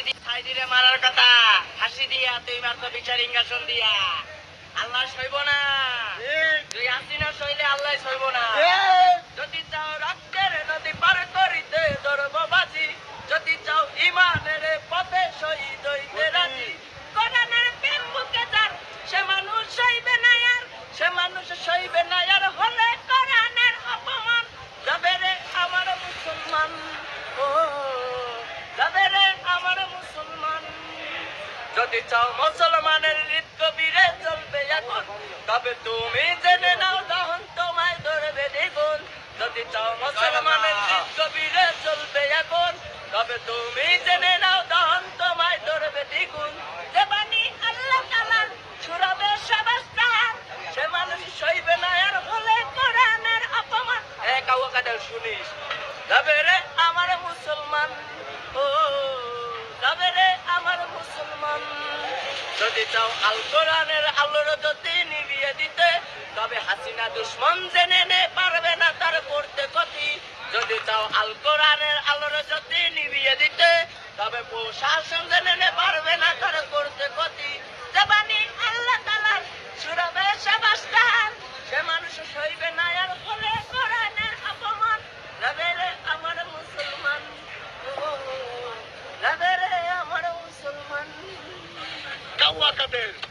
ফাঁসি দিয়ে ছাই দিলে মারার কথা। ফাঁসি দিয়া তুই মারতো বিচার ইঙ্গাসন দিয়া। আল্লাহ সইব না। তুই আসি না সইলে আল্লাহ সইব না। যদি চাও রক্তের নদী পার করিতে ধরব বাজি যদি চাও ইমানের পথে শহীদ হইতে যদি চাও মুসলমানের হৃদ কবিরে চলবে এখন, তবে তুমি জেনে নাও তখন তোমায় ধরবে দ্বিগুণ। যদি চাও মুসলমানের হৃদ কবিরে চলবে এখন, তবে তুমি জেনে নাও তখন তোমায় ধরবে দ্বিগুণ। যে সে সইবে না আর অপমান। শুনিস। যাবে যদি চাও আল কোরআনের আলোর যদি নিবিয়ে দিতে, তবে হাসিনা দুশ্মন জেনে নে, পারবে না তার করতে ক্ষতি। যদি চাও আল কোরআনের আলোর যদি নিবিয়ে দিতে, তবে প্রশাসন জেনে নে, পারবে না তার করতে ক্ষতি। জবানি আল্লাহ তালার সুরাবে সে মানুষ সইবে না আর ফলে a boca dele.